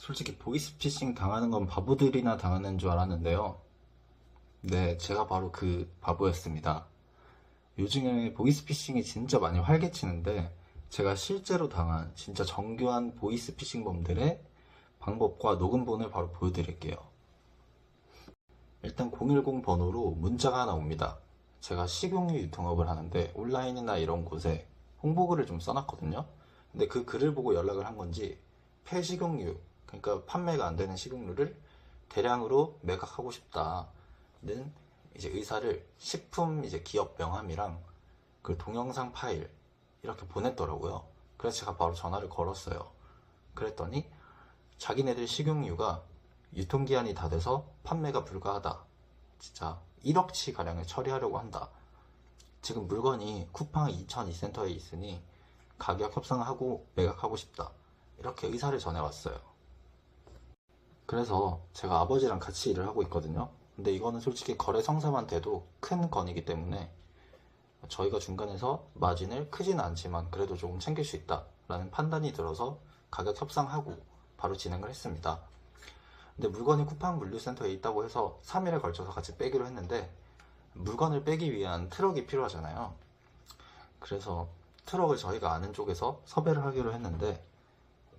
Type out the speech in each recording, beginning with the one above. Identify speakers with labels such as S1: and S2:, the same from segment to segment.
S1: 솔직히 보이스피싱 당하는 건 바보들이나 당하는 줄 알았는데요. 네, 제가 바로 그 바보였습니다. 요즘에 보이스피싱이 진짜 많이 활개치는데 제가 실제로 당한 진짜 정교한 보이스피싱범들의 방법과 녹음본을 바로 보여드릴게요. 일단 010 번호로 문자가 하나 옵니다. 제가 식용유 유통업을 하는데 온라인이나 이런 곳에 홍보글을 좀 써놨거든요. 근데 그 글을 보고 연락을 한 건지 폐식용유, 그러니까 판매가 안 되는 식용유를 대량으로 매각하고 싶다는 이제 의사를 식품 이제 기업 명함이랑 그 동영상 파일 이렇게 보냈더라고요. 그래서 제가 바로 전화를 걸었어요. 그랬더니 자기네들 식용유가 유통기한이 다 돼서 판매가 불가하다. 진짜 1억치 가량을 처리하려고 한다. 지금 물건이 쿠팡 2002센터에 있으니 가격 협상하고 매각하고 싶다. 이렇게 의사를 전해왔어요. 그래서 제가 아버지랑 같이 일을 하고 있거든요. 근데 이거는 솔직히 거래 성사만 돼도 큰 건이기 때문에 저희가 중간에서 마진을 크지는 않지만 그래도 조금 챙길 수 있다라는 판단이 들어서 가격 협상하고 바로 진행을 했습니다. 근데 물건이 쿠팡 물류센터에 있다고 해서 3일에 걸쳐서 같이 빼기로 했는데 물건을 빼기 위한 트럭이 필요하잖아요. 그래서 트럭을 저희가 아는 쪽에서 섭외를 하기로 했는데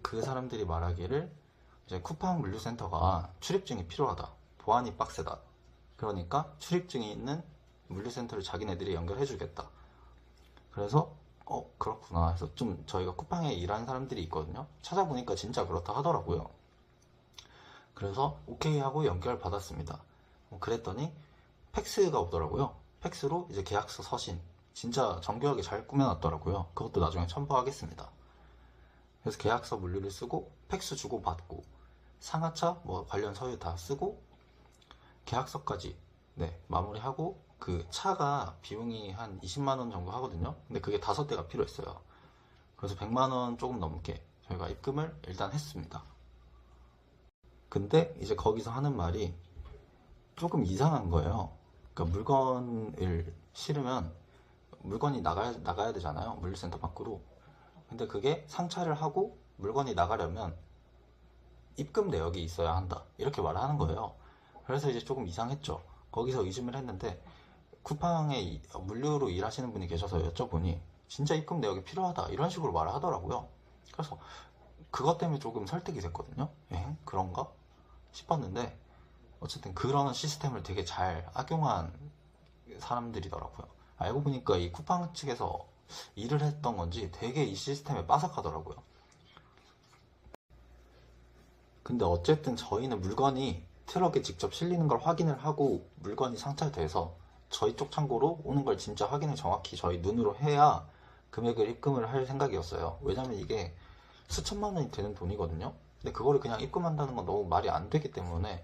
S1: 그 사람들이 말하기를 이제 쿠팡 물류센터가 출입증이 필요하다. 보안이 빡세다. 그러니까 출입증이 있는 물류센터를 자기네들이 연결해 주겠다. 그래서 어 그렇구나 해서 좀 저희가 쿠팡에 일하는 사람들이 있거든요. 찾아보니까 진짜 그렇다 하더라고요. 그래서 오케이 하고 연결 받았습니다. 어, 그랬더니 팩스가 오더라고요. 팩스로 이제 계약서 서신 진짜 정교하게 잘 꾸며놨더라고요. 그것도 나중에 첨부하겠습니다. 그래서 계약서 물류를 쓰고 팩스 주고 받고 상하차 뭐 관련 서류 다 쓰고 계약서까지 네 마무리하고 그 차가 비용이 한 20만 원 정도 하거든요. 근데 그게 다섯 대가 필요했어요. 그래서 100만 원 조금 넘게 저희가 입금을 일단 했습니다. 근데 이제 거기서 하는 말이 조금 이상한 거예요. 그러니까 물건을 실으면 물건이 나가야, 나가야 되잖아요. 물류센터 밖으로. 근데 그게 상차를 하고 물건이 나가려면 입금 내역이 있어야 한다. 이렇게 말을 하는 거예요. 그래서 이제 조금 이상했죠. 거기서 의심을 했는데 쿠팡에 이- 물류로 일하시는 분이 계셔서 여쭤보니 진짜 입금 내역이 필요하다. 이런 식으로 말을 하더라고요. 그래서 그것 때문에 조금 설득이 됐거든요. 에? 그런가? 싶었는데 어쨌든 그런 시스템을 되게 잘 악용한 사람들이더라고요. 알고 보니까 이 쿠팡 측에서 일을 했던 건지 되게 이 시스템에 빠삭하더라고요. 근데 어쨌든 저희는 물건이 트럭에 직접 실리는 걸 확인을 하고 물건이 상차돼서 저희 쪽 창고로 오는 걸 진짜 확인을 정확히 저희 눈으로 해야 금액을 입금을 할 생각이었어요. 왜냐면 이게 수천만 원이 되는 돈이거든요. 근데 그거를 그냥 입금한다는 건 너무 말이 안 되기 때문에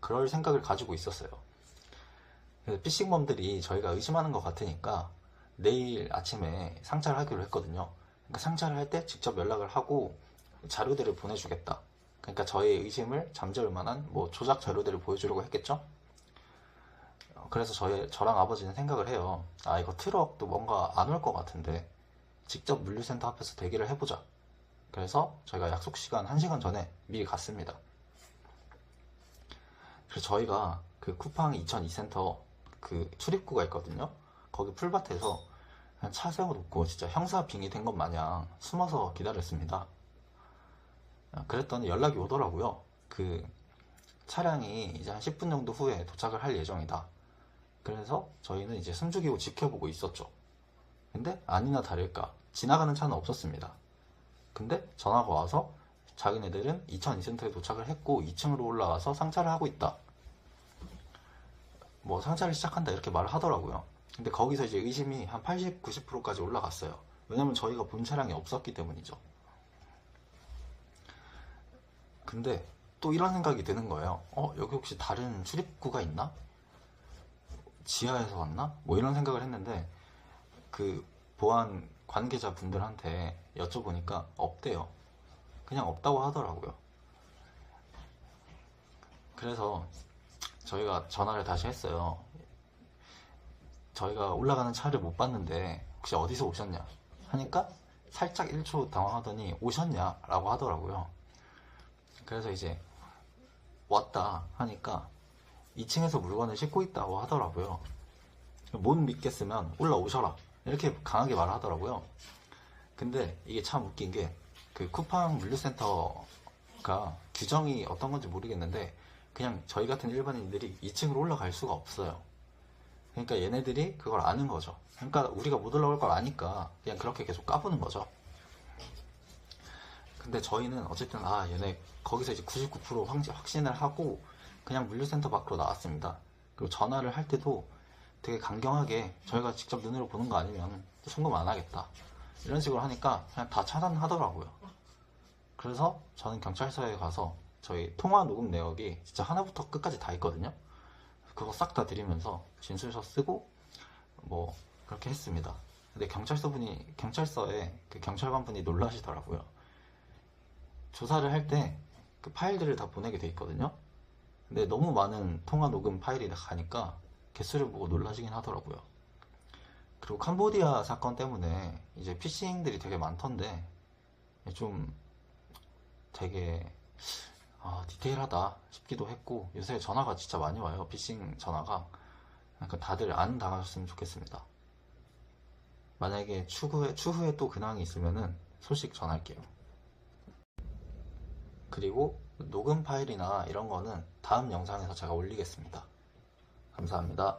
S1: 그럴 생각을 가지고 있었어요. 그래서 피싱범들이 저희가 의심하는 것 같으니까 내일 아침에 상차를 하기로 했거든요. 그러니까 상차를 할 때 직접 연락을 하고 자료들을 보내주겠다. 그러니까 저의 의심을 잠재울 만한 뭐 조작 자료들을 보여주려고 했겠죠? 어, 그래서 저희, 저랑 아버지는 생각을 해요. 아, 이거 트럭도 뭔가 안 올 것 같은데 직접 물류센터 앞에서 대기를 해보자. 그래서 저희가 약속 시간 1시간 전에 미리 갔습니다. 그래서 저희가 그 쿠팡 2002센터 그 출입구가 있거든요. 거기 풀밭에서 그냥 차 세워놓고 진짜 형사 빙의 된것 마냥 숨어서 기다렸습니다. 아, 그랬더니 연락이 오더라고요. 그 차량이 이제 한 10분 정도 후에 도착을 할 예정이다. 그래서 저희는 이제 숨죽이고 지켜보고 있었죠. 근데 아니나 다를까 지나가는 차는 없었습니다. 근데 전화가 와서 자기네들은 2002센터에 도착을 했고 2층으로 올라가서 상차를 하고 있다. 뭐 상차를 시작한다 이렇게 말을 하더라고요. 근데 거기서 이제 의심이 한 80, 90%까지 올라갔어요. 왜냐면 저희가 본 차량이 없었기 때문이죠. 근데 또 이런 생각이 드는 거예요. 어, 여기 혹시 다른 출입구가 있나? 지하에서 왔나? 뭐 이런 생각을 했는데 그 보안 관계자 분들한테 여쭤보니까 없대요. 그냥 없다고 하더라고요. 그래서 저희가 전화를 다시 했어요. 저희가 올라가는 차를 못 봤는데 혹시 어디서 오셨냐? 하니까 살짝 1초 당황하더니 오셨냐? 라고 하더라고요. 그래서 이제 왔다 하니까 2층에서 물건을 싣고 있다고 하더라고요. 못 믿겠으면 올라오셔라. 이렇게 강하게 말을 하더라고요. 근데 이게 참 웃긴 게 그 쿠팡 물류센터가 규정이 어떤 건지 모르겠는데 그냥 저희 같은 일반인들이 2층으로 올라갈 수가 없어요. 그러니까 얘네들이 그걸 아는 거죠. 그러니까 우리가 못 올라올 걸 아니까 그냥 그렇게 계속 까부는 거죠. 근데 저희는 어쨌든 아 얘네 거기서 이제 99% 확- 확신을 하고 그냥 물류센터 밖으로 나왔습니다. 그리고 전화를 할 때도 되게 강경하게 저희가 직접 눈으로 보는 거 아니면 송금 안 하겠다 이런 식으로 하니까 그냥 다 차단하더라고요. 그래서 저는 경찰서에 가서 저희 통화 녹음 내역이 진짜 하나부터 끝까지 다 있거든요. 그거 싹 다 드리면서 진술서 쓰고 뭐 그렇게 했습니다. 근데 경찰서 분이 경찰서에 그 경찰관 분이 놀라시더라고요. 조사를 할 때 그 파일들을 다 보내게 돼 있거든요. 근데 너무 많은 통화 녹음 파일이 가니까 개수를 보고 놀라시긴 하더라고요. 그리고 캄보디아 사건 때문에 이제 피싱들이 되게 많던데 좀 되게 아, 디테일하다 싶기도 했고 요새 전화가 진짜 많이 와요. 피싱 전화가. 그러니까 다들 안 당하셨으면 좋겠습니다. 만약에 추후에, 추후에 또 근황이 있으면은 소식 전할게요. 그리고 녹음 파일이나 이런 거는 다음 영상에서 제가 올리겠습니다. 감사합니다.